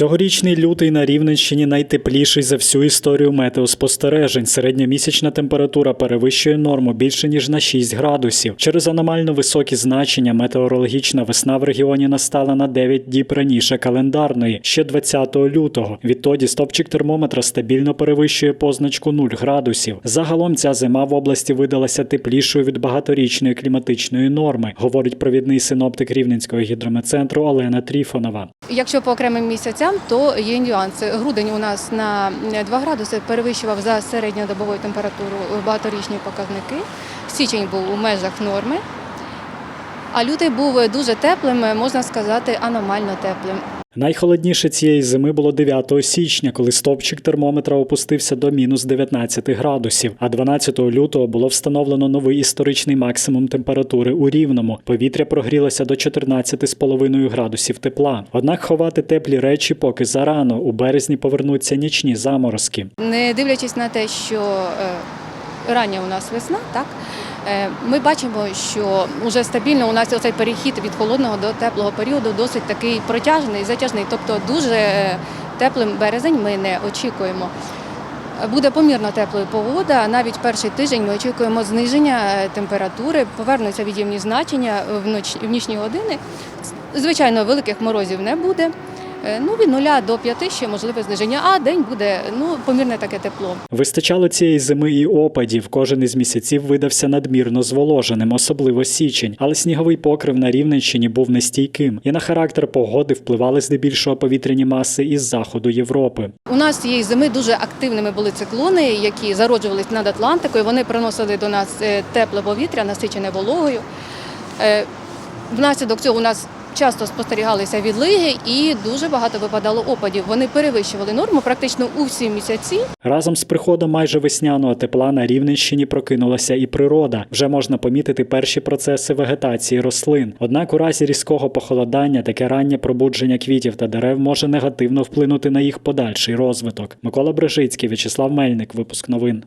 Цьогорічний лютий на Рівненщині найтепліший за всю історію метеоспостережень. Середньомісячна температура перевищує норму більше ніж на 6 градусів. Через аномально високі значення метеорологічна весна в регіоні настала на 9 діб раніше календарної, ще 20 лютого. Відтоді стопчик термометра стабільно перевищує позначку 0 градусів. Загалом ця зима в області видалася теплішою від багаторічної кліматичної норми, говорить провідний синоптик Рівненського гідрометцентру Олена Тріфонова. Якщо по окремим місяцям, то є нюанси. Грудень у нас на 2 градуси перевищував за середньодобовою температуру багаторічні показники. Січень був у межах норми. А лютий був дуже теплим, можна сказати, аномально теплим. Найхолодніше цієї зими було 9 січня, коли стопчик термометра опустився до мінус 19 градусів. А 12 лютого було встановлено новий історичний максимум температури у Рівному. Повітря прогрілося до 14,5 градусів тепла. Однак ховати теплі речі поки зарано. У березні повернуться нічні заморозки. Не дивлячись на те, що е, рання у нас весна, так е, ми бачимо, що вже стабільно у нас оцей перехід від холодного до теплого періоду досить такий протяжний, затяжний. Тобто дуже е, теплим березень ми не очікуємо. Буде помірно теплою погода. Навіть перший тиждень ми очікуємо зниження е, температури, повернуться від'ємні значення в нічні години. Звичайно, великих морозів не буде. Е, Ну, від 0 до 5 ще можливе зниження, а день буде ну, помірне таке тепло. Вистачало цієї зими і опадів. Кожен із місяців видався надмірно зволоженим, особливо січень. Але сніговий покрив на Рівненщині був нестійким, і на характер погоди впливали здебільшого повітряні маси із заходу Європи. У нас цієї зими дуже активними були циклони, які зароджувались над Атлантикою. Вони приносили до нас е, тепле повітря, насичене вологою. Е, Внаслідок цього у нас часто спостерігалися відлиги і дуже багато випадало опадів. Вони перевищували норму практично у всі місяці. Разом з приходом майже весняного тепла на Рівненщині прокинулася і природа. Вже можна помітити перші процеси вегетації рослин. Однак у разі різкого похолодання таке раннє пробудження квітів та дерев може негативно вплинути на їх подальший розвиток. Микола Брежицький, В'ячеслав Мельник, випуск новин.